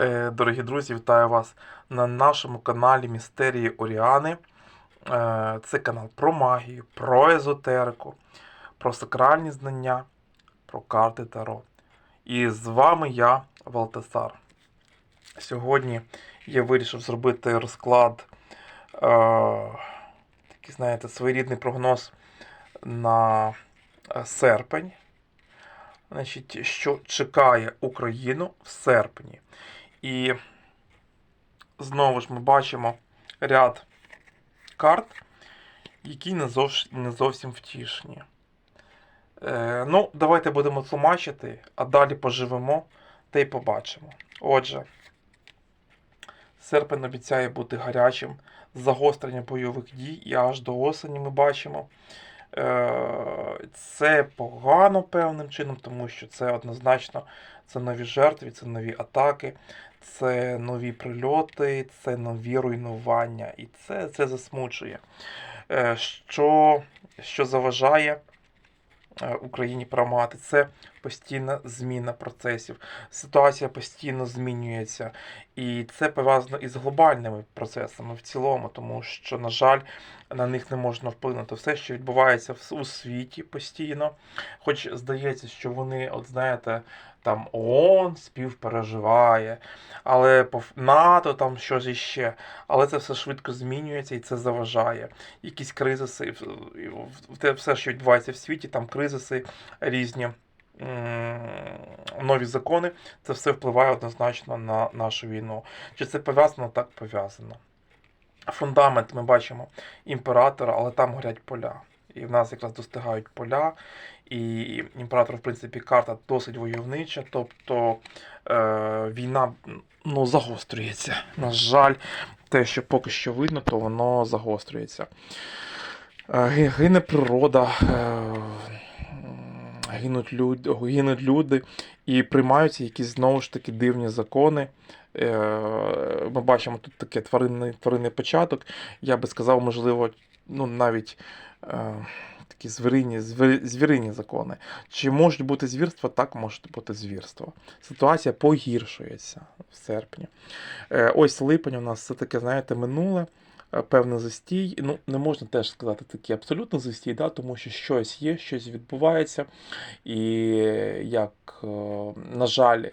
Е, Дорогі друзі, вітаю вас на нашому каналі Містерії Оріани. Е, Це канал про магію, про езотерику, про сакральні знання, про карти Таро. І з вами я, Валтасар. Сьогодні я вирішив зробити розклад, е, такий, знаєте, своєрідний прогноз на е, серпень. Значить, що чекає Україну в серпні. І знову ж ми бачимо ряд карт, які не, зовш... не зовсім втішні. Е, ну, давайте будемо тлумачити, а далі поживемо та й побачимо. Отже, серпень обіцяє бути гарячим, загострення бойових дій, і аж до осені ми бачимо. Е, Це погано певним чином, тому що це однозначно це нові жертви, це нові атаки, це нові прильоти, це нові руйнування. І це, це засмучує. Е, Що, що заважає е, Україні перемагати? Це постійна зміна процесів. Ситуація постійно змінюється. І це пов'язано із глобальними процесами в цілому, тому що, на жаль, на них не можна вплинути. Все, що відбувається у світі постійно, хоч здається, що вони, от знаєте, там ООН співпереживає, але НАТО там щось іще. Але це все швидко змінюється і це заважає. Якісь кризиси, те все, що відбувається в світі, там кризиси різні. Нові закони, це все впливає однозначно на нашу війну. Чи це пов'язано? Так пов'язано. Фундамент ми бачимо імператора, але там горять поля. І в нас якраз достигають поля. І імператор, в принципі, карта досить войовнича, тобто е, війна ну, загострюється. На жаль, те, що поки що видно, то воно загострюється. Е, Гине природа, е, гинуть люди, гинуть люди і приймаються якісь знову ж таки дивні закони. Е, Ми бачимо тут таке тваринний, тваринний початок. Я би сказав, можливо, ну, навіть такі звірині, звірині закони. Чи можуть бути звірства? Так, можуть бути звірства. Ситуація погіршується в серпні. Е, Ось липень у нас все таке, знаєте, минуле. е, Певний застій, ну не можна теж сказати такий абсолютно застій, да, тому що щось є, щось відбувається. І як, е, на жаль,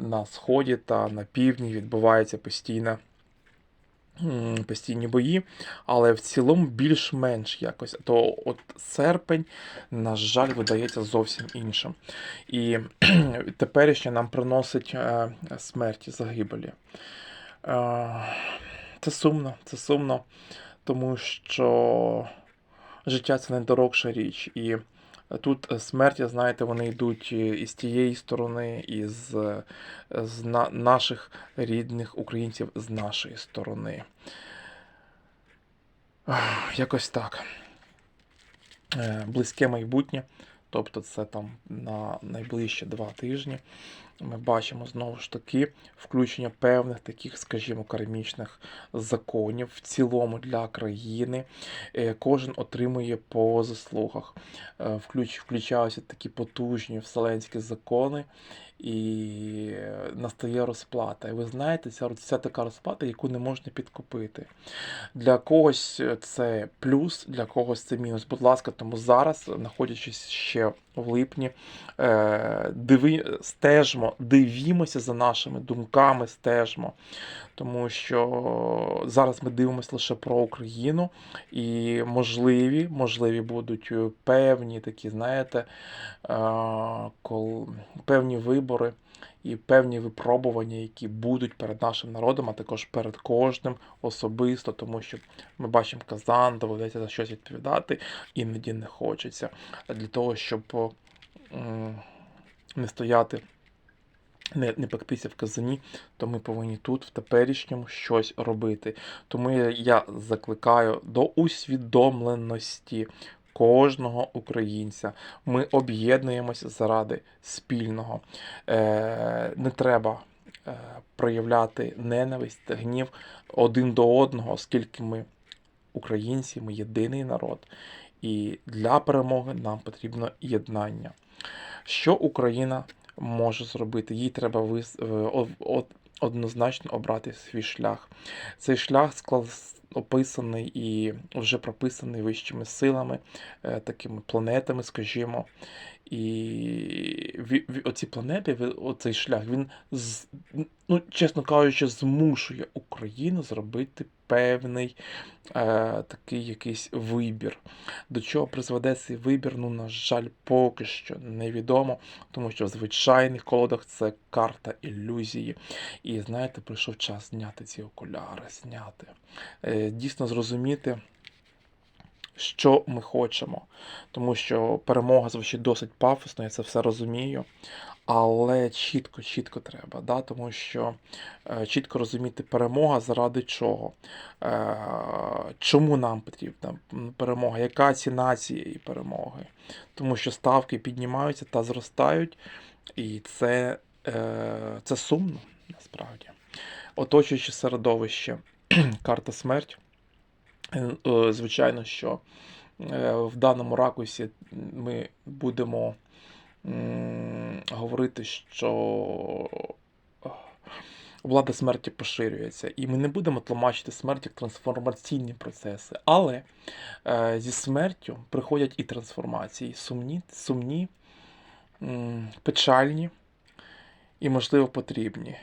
на сході та на півдні відбувається постійна постійні бої, але в цілому більш-менш якось. То от серпень, на жаль, видається зовсім іншим. І теперішнє нам приносить е, смерті, загибелі. Е, Це сумно, це сумно, тому що життя це найдорогша річ. І тут е, смерті, знаєте, вони йдуть і із тієї сторони, і з, е, з на, наших рідних українців з нашої сторони. Якось так. Е, Близьке майбутнє, тобто це там на найближчі два тижні. Ми бачимо знову ж таки включення певних таких, скажімо, кармічних законів в цілому для країни. Е, Кожен отримує по заслугах. Е, Включ, включаються такі потужні вселенські закони, і е, настає розплата. І ви знаєте, ця, ця така розплата, яку не можна підкупити. Для когось це плюс, для когось це мінус. Будь ласка, тому зараз, знаходячись ще в липні, диви, стежмо, дивімося за нашими думками, стежмо. Тому що зараз ми дивимося лише про Україну, і можливі, можливі будуть е, певні такі, знаєте, е, певні вибори і певні випробування, які будуть перед нашим народом, а також перед кожним особисто, тому що ми бачимо казан, доведеться за щось відповідати, іноді не хочеться. Для того, щоб не стояти, не, не пектися в казані, то ми повинні тут, в теперішньому, щось робити. Тому я, закликаю до усвідомленості кожного українця. Ми об'єднуємося заради спільного. Е, не треба е, проявляти ненависть гнів один до одного, оскільки ми українці, ми єдиний народ. І для перемоги нам потрібно єднання. Що Україна може зробити? Їй треба вис... е, однозначно обрати свій шлях. Цей шлях склад описаний і вже прописаний вищими силами, е, такими планетами, скажімо. І оці планети, оцей шлях, він, ну, чесно кажучи, змушує Україну зробити певний е, такий якийсь вибір. До чого призведе цей вибір, ну, на жаль, поки що невідомо, тому що в звичайних колодах це карта ілюзії. І знаєте, прийшов час зняти ці окуляри, зняти. Е, дійсно зрозуміти, що ми хочемо. Тому що перемога звучить досить пафосно, я це все розумію. Але чітко, чітко треба, да? тому що е, чітко розуміти перемога заради чого. Е, чому нам потрібна перемога? Яка ціна цієї перемоги? Тому що ставки піднімаються та зростають, і це, е, це сумно насправді. Оточуючи середовище, карта смерть. Е, е, Звичайно, що е, в даному ракурсі ми будемо говорити, що влада смерті поширюється, і ми не будемо тлумачити смерть як трансформаційні процеси. Але зі смертю приходять і трансформації, сумні, сумні, печальні і, можливо, потрібні.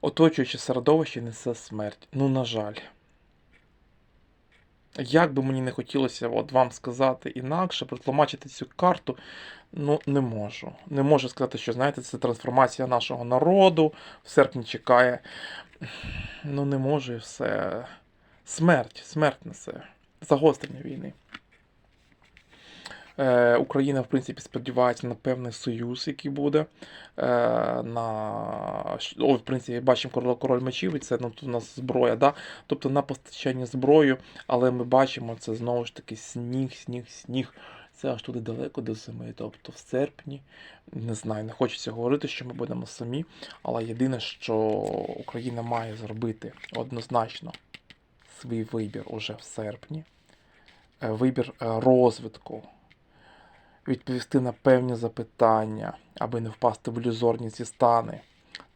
Оточуючи середовище несе смерть. Ну, на жаль. Як би мені не хотілося от вам сказати інакше, протлумачити цю карту, ну не можу. Не можу сказати, що знаєте, це трансформація нашого народу, в серпні чекає. Ну не можу і все. Смерть, смерть несе. Загострення війни. Е, Україна, в принципі, сподівається на певний союз, який буде. Е, на... О, в принципі, бачимо король, король мечів, і це ну, тут у нас зброя, да? тобто на постачання зброю, але ми бачимо це знову ж таки сніг, сніг, сніг. Це аж туди далеко до зими. Тобто в серпні, не знаю, не хочеться говорити, що ми будемо самі, але єдине, що Україна має зробити однозначно свій вибір уже в серпні, Е, вибір е, розвитку, відповісти на певні запитання, аби не впасти в ілюзорні ці стани.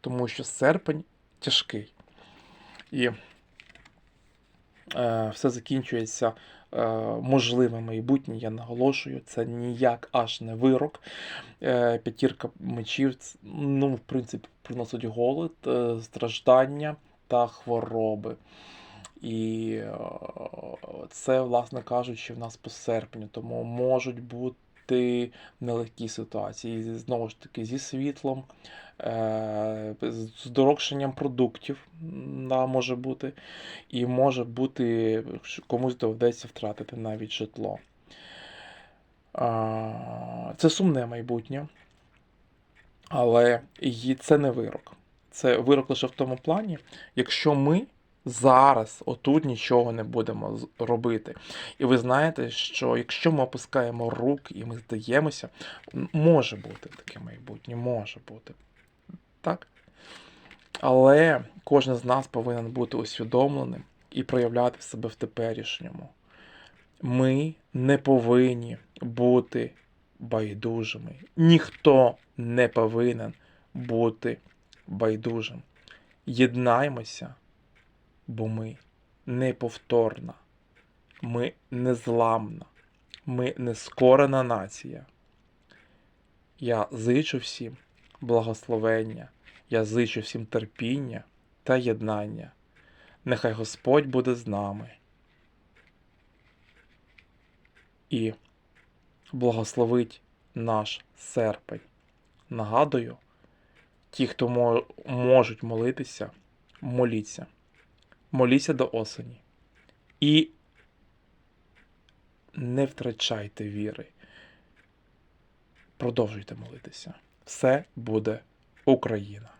Тому що серпень тяжкий. І е, все закінчується е, можливе майбутнє, я наголошую, це ніяк аж не вирок. Е, п'ятірка мечів, ну, в принципі, приносить голод, е, страждання та хвороби. І е, це, власне кажучи, в нас по серпню, тому можуть бути нелегкі ситуації. Знову ж таки, зі світлом, е, з здорожчанням продуктів да, може бути. І може бути, комусь доведеться втратити навіть житло. Це сумне майбутнє, але це не вирок. Це вирок лише в тому плані, якщо ми зараз отут нічого не будемо робити. І ви знаєте, що якщо ми опускаємо руки і ми здаємося, може бути таке майбутнє, може бути. Так? Але кожен з нас повинен бути усвідомленим і проявляти себе в теперішньому. Ми не повинні бути байдужими. Ніхто не повинен бути байдужим. Єднаймося, бо ми неповторна, ми незламна, ми нескорена нація. Я зичу всім благословення, я зичу всім терпіння та єднання. Нехай Господь буде з нами. І благословить наш серпень. Нагадую, ті, хто можуть молитися, моліться. Моліться до осені. І не втрачайте віри. Продовжуйте молитися. Все буде Україна.